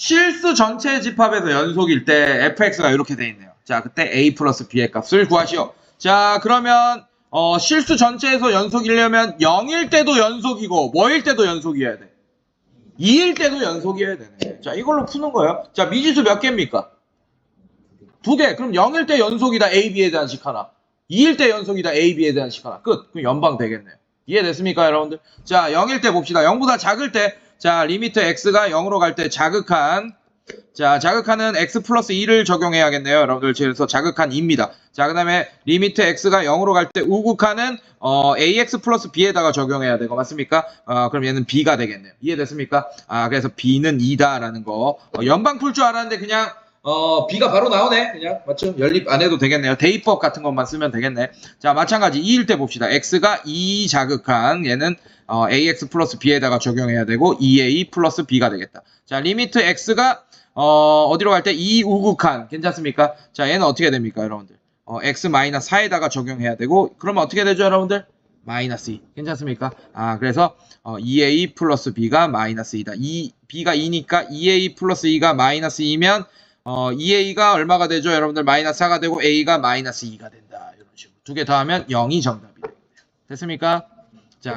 실수 전체 집합에서 연속일 때 fx가 이렇게 돼 있네요. 자, 그때 a 플러스 b의 값을 구하시오. 자, 그러면 어, 실수 전체에서 연속이려면 0일 때도 연속이고 뭐일 때도 연속이어야 돼. 2일 때도 연속이어야 되네. 자, 이걸로 푸는 거예요. 자, 미지수 몇 개입니까? 두 개. 그럼 0일 때 연속이다 A, B에 대한 식 하나. 2일 때 연속이다 A, B에 대한 식 하나. 끝. 그럼 연방 되겠네요. 이해됐습니까, 여러분들? 자, 0일 때 봅시다. 0보다 작을 때, 자, 리미트 x가 0으로 갈 때 자극한, 자, 자극하는 x 플러스 2를 적용해야겠네요, 여러분들. 그래서 자극한 2입니다. 자, 그 다음에 리미트 x가 0으로 갈 때 우극하는, 어, ax 플러스 b에다가 적용해야 되고, 맞습니까? 어, 그럼 얘는 b가 되겠네요. 이해됐습니까? 아, 그래서 b는 2다라는 거. 어, 연방 풀 줄 알았는데 그냥, 어, B가 바로 나오네. 그냥, 맞죠? 연립 안 해도 되겠네요. 대입법 같은 것만 쓰면 되겠네. 자, 마찬가지 2일 때 봅시다. X가 2 자극한 얘는 어, AX 플러스 B에다가 적용해야 되고 2A 플러스 B가 되겠다. 자, 리미트 X가 어, 어디로 갈 때 2 우극한 괜찮습니까? 자, 얘는 어떻게 됩니까, 여러분들? 어, X 마이너스 4에다가 적용해야 되고 그러면 어떻게 되죠, 여러분들? 마이너스 2. 괜찮습니까? 아, 그래서 어, 2A 플러스 B가 마이너스 2다. 2, B가 2니까 2A 플러스 2가 마이너스 2면 어, 2A가 얼마가 되죠? 여러분들 마이너스 4가 되고 A가 마이너스 2가 된다. 이런 식으로. 두 개 더하면 0이 정답이 됩니다. 됐습니까?